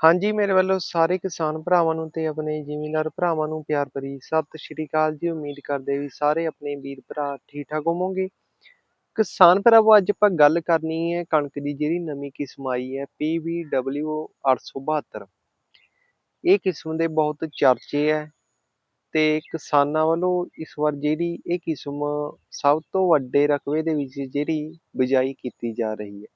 ਹਾਂਜੀ, ਮੇਰੇ ਵੱਲੋਂ ਸਾਰੇ ਕਿਸਾਨ ਭਰਾਵਾਂ ਨੂੰ ਤੇ ਆਪਣੇ ਜ਼ਿਮੀਂਦਾਰ ਭਰਾਵਾਂ ਨੂੰ ਪਿਆਰ ਭਰੀ ਸਤਿ ਸ਼੍ਰੀ ਅਕਾਲ ਜੀ। ਉਮੀਦ ਕਰਦੇ ਵੀ ਸਾਰੇ ਆਪਣੇ ਵੀਰ ਭਰਾ ਠੀਕ ਠਾਕ ਹੋਵੋਗੇ। ਕਿਸਾਨ ਭਰਾਵੋ, ਅੱਜ ਆਪਾਂ ਗੱਲ ਕਰਨੀ ਹੈ ਕਣਕ ਦੀ, ਜਿਹੜੀ ਨਵੀਂ ਕਿਸਮ ਆਈ ਹੈ PVW 872 ਇਹ ਕਿਸਮ ਦੇ ਬਹੁਤ ਚਰਚੇ ਹੈ ਤੇ ਕਿਸਾਨਾਂ ਵੱਲੋਂ ਇਸ ਵਾਰ ਜਿਹੜੀ ਇਹ ਕਿਸਮ ਸਭ ਤੋਂ ਵੱਡੇ ਰਕਬੇ ਦੇ ਵਿੱਚ ਜਿਹੜੀ ਬਿਜਾਈ ਕੀਤੀ ਜਾ ਰਹੀ ਹੈ।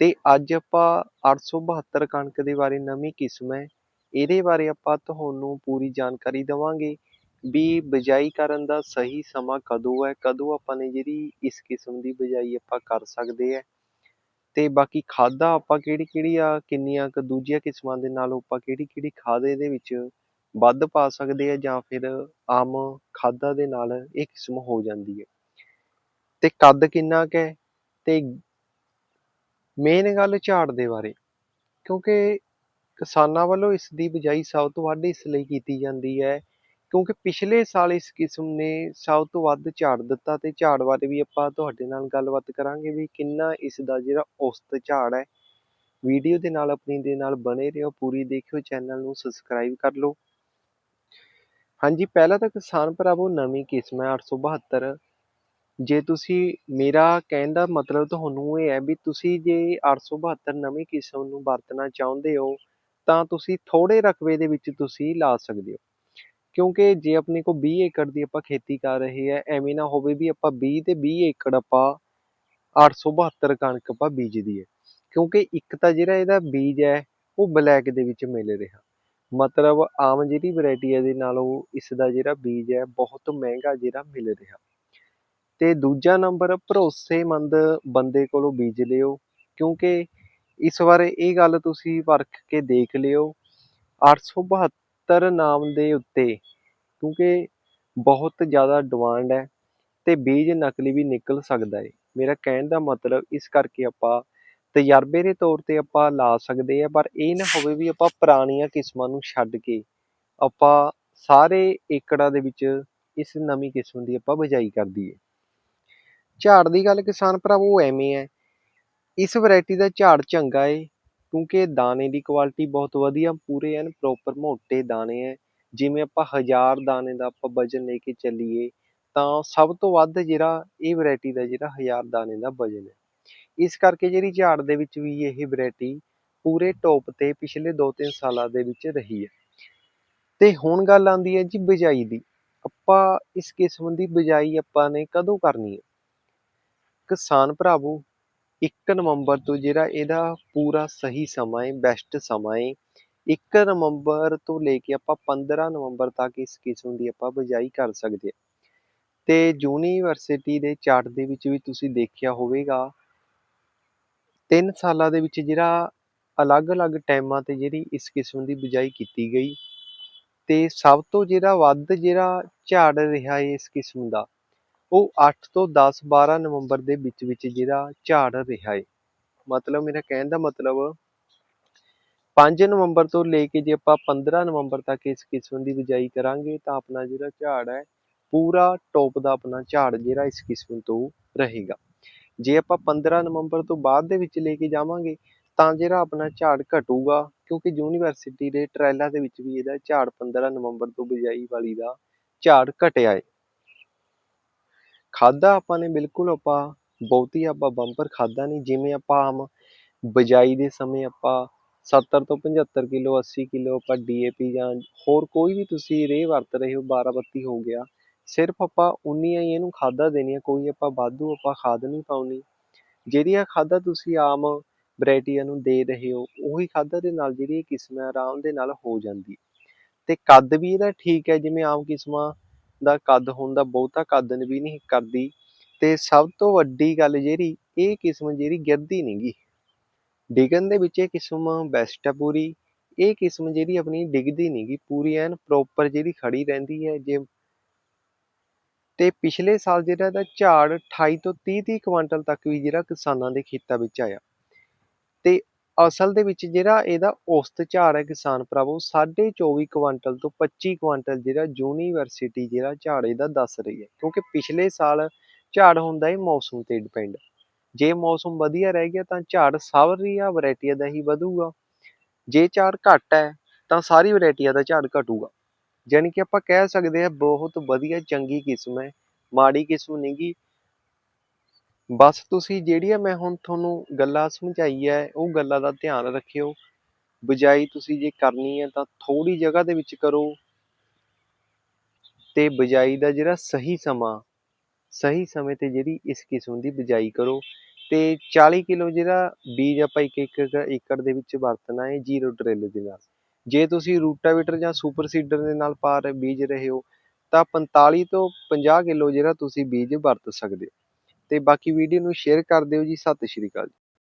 ਅਤੇ ਅੱਜ ਆਪਾਂ 872 ਕਣਕ ਦੇ ਬਾਰੇ ਨਵੀਂ ਕਿਸਮ ਹੈ। ਇਹਦੇ ਬਾਰੇ ਆਪਾਂ ਤੁਹਾਨੂੰ ਪੂਰੀ ਜਾਣਕਾਰੀ ਦੇਵਾਂਗੇ ਵੀ ਬਿਜਾਈ ਕਰਨ ਦਾ ਸਹੀ ਸਮਾਂ ਕਦੋਂ ਹੈ, ਕਦੋਂ ਆਪਾਂ ਨੇ ਜਿਹੜੀ ਇਸ ਕਿਸਮ ਦੀ ਬਿਜਾਈ ਆਪਾਂ ਕਰ ਸਕਦੇ ਹੈ। ਤੇ ਬਾਕੀ ਖਾਦਾਂ ਆਪਾਂ ਕਿਹੜੀ ਕਿਹੜੀ ਆ, ਕਿੰਨੀਆਂ ਕੁ ਦੂਜੀਆਂ ਕਿਸਮਾਂ ਦੇ ਨਾਲੋਂ ਆਪਾਂ ਕਿਹੜੀ ਕਿਹੜੀ ਖਾਦ ਇਹਦੇ ਵਿੱਚ ਵੱਧ ਪਾ ਸਕਦੇ ਆ ਜਾਂ ਫਿਰ ਆਮ ਖਾਦਾਂ ਦੇ ਨਾਲ ਇਹ ਕਿਸਮ ਹੋ ਜਾਂਦੀ ਹੈ। ਤੇ ਕੱਦ ਕਿੰਨਾ ਕੁ ਹੈ? ਤੇ ਮੇਨ ਗੱਲ ਝਾੜ ਦੇ ਬਾਰੇ। ਕਿਉਂਕਿ ਕਿਸਾਨਾਂ ਵੱਲੋਂ ਇਸ ਦੀ ਬਿਜਾਈ ਸਭ ਤੋਂ ਵੱਧ ਇਸ ਲਈ ਕੀਤੀ ਜਾਂਦੀ ਹੈ, ਕਿਉਂਕਿ ਪਿਛਲੇ ਸਾਲ ਇਸ ਕਿਸਮ ਨੇ ਸਭ ਤੋਂ ਵੱਧ ਝਾੜ ਦਿੱਤਾ ਤੇ ਝਾੜ ਬਾਰੇ ਵੀ ਆਪਾਂ ਤੁਹਾਡੇ ਨਾਲ ਗੱਲਬਾਤ ਕਰਾਂਗੇ ਵੀ ਕਿੰਨਾ ਇਸ ਦਾ ਜਿਹੜਾ ਔਸਤ ਝਾੜ ਹੈ। ਵੀਡੀਓ ਦੇ ਨਾਲ ਆਪਣੀ ਦੇ ਨਾਲ ਬਣੇ ਰਹੋ, ਪੂਰੀ ਦੇਖਿਓ, ਚੈਨਲ ਨੂੰ ਸਬਸਕ੍ਰਾਈਬ ਕਰ ਲਓ। ਹਾਂਜੀ, ਪਹਿਲਾਂ ਤਾਂ ਕਿਸਾਨ ਭਰਾਵੋ, ਨਵੀਂ ਕਿਸਮ ਹੈ 872 ਜੇ ਤੁਸੀਂ, ਮੇਰਾ ਕਹਿਣ ਦਾ ਮਤਲਬ ਤੁਹਾਨੂੰ ਇਹ ਹੈ ਵੀ ਤੁਸੀਂ ਜੇ 872 ਨਵੀਂ ਕਿਸਮ ਨੂੰ ਵਰਤਣਾ ਚਾਹੁੰਦੇ ਹੋ, ਤਾਂ ਤੁਸੀਂ ਥੋੜੇ ਰਕਬੇ ਦੇ ਵਿੱਚ ਤੁਸੀਂ ਲਾ ਸਕਦੇ ਹੋ। ਕਿਉਂਕਿ ਜੇ ਆਪਣੇ ਕੋਲ 20 ਏਕੜ ਦੀ ਆਪਾਂ ਖੇਤੀ ਕਰ ਰਹੇ ਆ ਐਵੇਂ ਨਾ ਹੋਵੇ ਵੀ ਆਪਾਂ 20 ਤੇ 20 ਏਕੜ ਆਪਾਂ 872 ਕਣਕ ਆਪਾਂ ਬੀਜਦੀ ਹੈ। ਕਿਉਂਕਿ ਇੱਕ ਤਾਂ ਜਿਹੜਾ ਇਹਦਾ ਬੀਜ ਹੈ, ਉਹ ਬਲੈਕ ਦੇ ਵਿੱਚ ਮਿਲ ਰਿਹਾ। ਮਤਲਬ ਆਮ ਜਿਹੜੀ ਵੈਰਾਈਟੀ ਹੈ ਦੇ ਨਾਲੋਂ ਇਸ ਦਾ ਜਿਹੜਾ ਬੀਜ ਹੈ, ਬਹੁਤ ਮਹਿੰਗਾ ਜਿਹੜਾ ਮਿਲ ਰਿਹਾ। ਅਤੇ ਦੂਜਾ ਨੰਬਰ, ਭਰੋਸੇਮੰਦ ਬੰਦੇ ਕੋਲੋਂ ਬੀਜ ਲਿਓ, ਕਿਉਂਕਿ ਇਸ ਵਾਰ ਇਹ ਗੱਲ ਤੁਸੀਂ ਪਰਖ ਕੇ ਦੇਖ ਲਿਓ 872 ਨਾਮ ਦੇ ਉੱਤੇ, ਕਿਉਂਕਿ ਬਹੁਤ ਜ਼ਿਆਦਾ ਡਿਮਾਂਡ ਹੈ ਤੇ ਬੀਜ ਨਕਲੀ ਵੀ ਨਿਕਲ ਸਕਦਾ ਹੈ ਮੇਰਾ ਕਹਿਣ ਦਾ ਮਤਲਬ ਇਸ ਕਰਕੇ ਆਪਾਂ ਤਜਰਬੇ ਦੇ ਤੌਰ ਤੇ ਆਪਾਂ ਲਾ ਸਕਦੇ ਆ ਪਰ ਇਹ ਨਾ ਹੋਵੇ ਵੀ ਆਪਾਂ ਪੁਰਾਣੀਆਂ ਕਿਸਮਾਂ ਨੂੰ ਛੱਡ ਕੇ ਆਪਾਂ ਸਾਰੇ ਏਕੜਾਂ ਦੇ ਵਿੱਚ ਇਸ ਨਵੀਂ ਕਿਸਮ ਦੀ ਆਪਾਂ ਬਿਜਾਈ ਕਰ ਦਈਏ। ਝਾੜ ਦੀ ਗੱਲ ਕਿਸਾਨ ਭਰਾਵੋ ਐਵੇਂ ਹੈ। ਇਸ ਵੈਰਾਈਟੀ ਦਾ ਝਾੜ ਚੰਗਾ ਏ, ਕਿਉਂਕਿ ਦਾਣੇ ਦੀ ਕੁਆਲਿਟੀ ਬਹੁਤ ਵਧੀਆ, ਪੂਰੇ ਐਨ ਪ੍ਰੋਪਰ ਮੋਟੇ ਦਾਣੇ ਹੈ ਜਿਵੇਂ ਆਪਾਂ ਹਜ਼ਾਰ ਦਾਣੇ ਦਾ ਆਪਾਂ ਵਜਨ ਲੈ ਕੇ ਚੱਲੀਏ, ਤਾਂ ਸਭ ਤੋਂ ਵੱਧ ਜਿਹੜਾ ਇਹ ਵੈਰਾਈਟੀ ਦਾ ਜਿਹੜਾ ਹਜ਼ਾਰ ਦਾਣੇ ਦਾ ਵਜਨ ਹੈ। ਇਸ ਕਰਕੇ ਜਿਹੜੀ ਝਾੜ ਦੇ ਵਿੱਚ ਵੀ ਇਹ ਵੈਰਾਈਟੀ ਪੂਰੇ ਟੌਪ ਤੇ ਪਿਛਲੇ 2-3 ਸਾਲਾਂ ਦੇ ਵਿੱਚ ਰਹੀ ਹੈ। ਤੇ ਹੁਣ ਗੱਲ ਆਉਂਦੀ ਹੈ ਜੀ ਬਿਜਾਈ ਦੀ। ਆਪਾਂ ਇਸ ਕਿਸਮ ਦੀ ਬਿਜਾਈ ਆਪਾਂ ਨੇ ਕਦੋਂ ਕਰਨੀ ਹੈ? ਕਿਸਾਨ ਭਰਾਵੋ 1 ਨਵੰਬਰ ਤੋਂ ਜਿਹੜਾ ਇਹਦਾ ਪੂਰਾ ਸਹੀ ਸਮਾਂ ਹੈ ਬੈਸਟ ਸਮਾਂ ਹੈ 1 ਨਵੰਬਰ ਤੋਂ ਲੈ ਕੇ ਆਪਾਂ 15 ਨਵੰਬਰ ਤੱਕ ਇਸ ਕਿਸਮ ਦੀ ਆਪਾਂ ਬਿਜਾਈ ਕਰ ਸਕਦੇ ਹਾਂ ਤੇ ਯੂਨੀਵਰਸਿਟੀ ਦੇ ਚਾਰਟ ਦੇ ਵਿੱਚ ਵੀ ਤੁਸੀਂ ਦੇਖਿਆ ਹੋਵੇਗਾ, ਤਿੰਨ ਸਾਲਾਂ ਦੇ ਵਿੱਚ ਜਿਹੜਾ ਅਲੱਗ-ਅਲੱਗ ਟਾਈਮਾਂ ਤੇ ਜਿਹੜੀ ਇਸ ਕਿਸਮ ਦੀ ਬਿਜਾਈ ਕੀਤੀ ਗਈ, ਤੇ ਸਭ ਤੋਂ ਜਿਹੜਾ ਵੱਧ ਜਿਹੜਾ ਝਾੜ ਰਿਹਾ ਹੈ ਇਸ ਕਿਸਮ ਦਾ ਉਹ 8 ਤੋਂ 10 12 ਨਵੰਬਰ ਦੇ ਵਿੱਚ ਵਿੱਚ ਜਿਹੜਾ ਝਾੜ ਰਿਹਾ ਹੈ ਮਤਲਬ ਮੇਰਾ ਕਹਿਣ ਦਾ ਮਤਲਬ 5 ਨਵੰਬਰ ਤੋਂ ਲੈ ਕੇ ਜੇ ਆਪਾਂ 15 ਨਵੰਬਰ ਤੱਕ ਇਸ ਕਿਸਮ ਦੀ ਬਿਜਾਈ ਕਰਾਂਗੇ ਤਾਂ ਆਪਣਾ ਜਿਹੜਾ ਝਾੜ ਹੈ, ਪੂਰਾ ਟੋਪ ਦਾ ਆਪਣਾ ਝਾੜ ਜਿਹੜਾ ਇਸ ਕਿਸਮ ਤੋਂ ਰਹੇਗਾ। ਜੇ ਆਪਾਂ 15 ਨਵੰਬਰ ਤੋਂ ਬਾਅਦ ਦੇ ਵਿੱਚ ਲੈ ਕੇ ਜਾਵਾਂਗੇ ਤਾਂ ਜਿਹੜਾ ਆਪਣਾ ਝਾੜ ਘਟੂਗਾ, ਕਿਉਂਕਿ ਯੂਨੀਵਰਸਿਟੀ ਦੇ ਟ੍ਰਾਇਲਾਂ ਦੇ ਵਿੱਚ ਵੀ ਇਹਦਾ ਝਾੜ 15 ਨਵੰਬਰ ਤੋਂ ਬਿਜਾਈ ਵਾਲੀ ਦਾ ਝਾੜ ਘਟਿਆ ਹੈ ਖਾਧਾ ਆਪਾਂ ਨੇ ਬਿਲਕੁਲ ਆਪਾਂ, ਬਹੁਤੀ ਆਪਾਂ ਬੰਪਰ ਖਾਧਾ ਨਹੀਂ, ਜਿਵੇਂ ਆਪਾਂ ਆਮ ਬਿਜਾਈ ਦੇ ਸਮੇਂ ਆਪਾਂ 70 ਤੋਂ 75 ਕਿਲੋ 80 ਕਿਲੋ ਆਪਾਂ ਡੀਏਪੀ ਜਾਂ ਹੋਰ ਕੋਈ ਵੀ ਤੁਸੀਂ ਰੇਹ ਵਰਤ ਰਹੇ ਹੋ 12 ਬੱਤੀ ਹੋ ਗਿਆ, ਸਿਰਫ ਆਪਾਂ ਉਨੀਆਂ ਹੀ ਇਹਨੂੰ ਖਾਦਾ ਦੇਣੀਆਂ, ਕੋਈ ਆਪਾਂ ਵਾਧੂ ਆਪਾਂ ਖਾਦ ਨਹੀਂ ਪਾਉਣੀ। ਜਿਹੜੀਆਂ ਖਾਦਾਂ ਤੁਸੀਂ ਆਮ ਵੈਰਾਈਟੀਆਂ ਨੂੰ ਦੇ ਰਹੇ ਹੋ, ਉਹੀ ਖਾਦਾਂ ਦੇ ਨਾਲ ਜਿਹੜੀ ਇਹ ਕਿਸਮ ਆਰਾਮ ਦੇ ਨਾਲ ਹੋ ਜਾਂਦੀ ਤੇ ਕੱਦ ਵੀ ਇਹਦਾ ਠੀਕ ਹੈ, ਜਿਵੇਂ ਆਮ ਕਿਸਮਾਂ ਦਾ ਕੱਦ ਹੋਣ ਦਾ ਬਹੁਤਾ ਕੱਦ ਵੀ ਨਹੀਂ ਕਰਦੀ ਤੇ ਸਭ ਤੋਂ ਵੱਡੀ ਗੱਲ ਜਿਹੜੀ, ਇਹ ਕਿਸਮ ਜਿਹੜੀ ਗਿਰਦੀ ਨਹੀਂਗੀ ਡਿਗਣ ਦੇ ਵਿੱਚ ਇਹ ਕਿਸਮ ਬੈਸਟ ਹੈ ਪੂਰੀ, ਇਹ ਕਿਸਮ ਜਿਹੜੀ ਆਪਣੀ ਡਿੱਗਦੀ ਨਹੀਂਗੀ ਪੂਰੀ ਐਨ ਪ੍ਰੋਪਰ ਜਿਹੜੀ ਖੜੀ ਰਹਿੰਦੀ ਹੈ, ਜੇ ਤੇ ਪਿਛਲੇ ਸਾਲ ਜਿਹੜਾ ਇਹਦਾ ਝਾੜ 28 ਤੋਂ 30 30 ਕੁਇੰਟਲ ਤੱਕ ਵੀ ਜਿਹੜਾ ਕਿਸਾਨਾਂ ਦੇ ਖੇਤਾਂ ਵਿੱਚ ਆਇਆ। ਤੇ ਅਸਲ ਦੇ ਵਿੱਚ ਜਿਹੜਾ ਇਹਦਾ ਔਸਤ ਝਾੜ ਹੈ ਕਿਸਾਨ ਭਰਾਵੋ 24.5 ਕੁਇੰਟਲ ਤੋਂ 25 ਕੁਇੰਟਲ ਜਿਹੜਾ ਯੂਨੀਵਰਸਿਟੀ ਜਿਹੜਾ ਝਾੜ ਇਹਦਾ ਦੱਸ ਰਹੀ ਹੈ। ਕਿਉਂਕਿ ਪਿਛਲੇ ਸਾਲ ਝਾੜ ਹੁੰਦਾ ਹੈ ਮੌਸਮ ਤੇ ਡਿਪੈਂਡ ਜੇ ਮੌਸਮ ਵਧੀਆ ਰਹਿ ਗਿਆ ਤਾਂ ਝਾੜ ਸਾਰੀਆਂ ਵੈਰਾਈਟੀਆਂ ਦਾ ਹੀ ਵਧੂਗਾ। ਜੇ ਝਾੜ ਘੱਟ ਹੈ ਤਾਂ ਸਾਰੀ ਵੈਰਾਈਟੀਆਂ ਦਾ ਝਾੜ ਘਟੂਗਾ। ਯਾਨੀ ਕਿ ਆਪਾਂ ਕਹਿ ਸਕਦੇ ਹਾਂ ਬਹੁਤ ਵਧੀਆ ਚੰਗੀ ਕਿਸਮ ਹੈ, ਮਾੜੀ ਕਿਸਮ ਨਹੀਂ ਗੀ ਬਸ ਤੁਸੀਂ ਜਿਹੜੀਆਂ ਮੈਂ ਹੁਣ ਤੁਹਾਨੂੰ ਗੱਲਾਂ ਸਮਝਾਈ ਹੈ ਉਹ ਗੱਲਾਂ ਦਾ ਧਿਆਨ ਰੱਖਿਓ। ਬਿਜਾਈ ਤੁਸੀਂ ਜੇ ਕਰਨੀ ਹੈ ਤਾਂ ਥੋੜੀ ਜਗ੍ਹਾ ਦੇ ਵਿੱਚ ਕਰੋ। ਤੇ ਬਿਜਾਈ ਦਾ ਜਿਹੜਾ ਸਹੀ ਸਮਾਂ, ਸਹੀ ਸਮੇਂ ਤੇ ਜਿਹੜੀ ਇਸ ਕਿਸਮ ਦੀ ਬਿਜਾਈ ਕਰੋ। ਤੇ 40 ਕਿਲੋ ਜਿਹੜਾ ਬੀਜ ਆਪਾਂ ਇੱਕ ਇੱਕ ਏਕੜ ਦੇ ਵਿੱਚ ਵਰਤਣਾ ਹੈ ਜੀਰੋ ਡਰਿਲ ਦੇ ਨਾਲ। ਜੇ ਤੁਸੀਂ ਰੂਟਾਵੀਟਰ ਜਾਂ ਸੁਪਰ ਸੀਡਰ ਦੇ ਨਾਲ ਪਾ ਰਹੇ ਬੀਜ ਰਹੇ ਹੋ, ਤਾਂ 45 ਤੋਂ 50 ਕਿਲੋ ਜਿਹੜਾ ਤੁਸੀਂ ਬੀਜ ਵਰਤ ਸਕਦੇ ਹੋ। ਤੇ ਬਾਕੀ ਵੀਡੀਓ ਨੂੰ ਸ਼ੇਅਰ ਕਰ ਦਿਓ ਜੀ। ਸਤਿ ਸ਼੍ਰੀ ਅਕਾਲ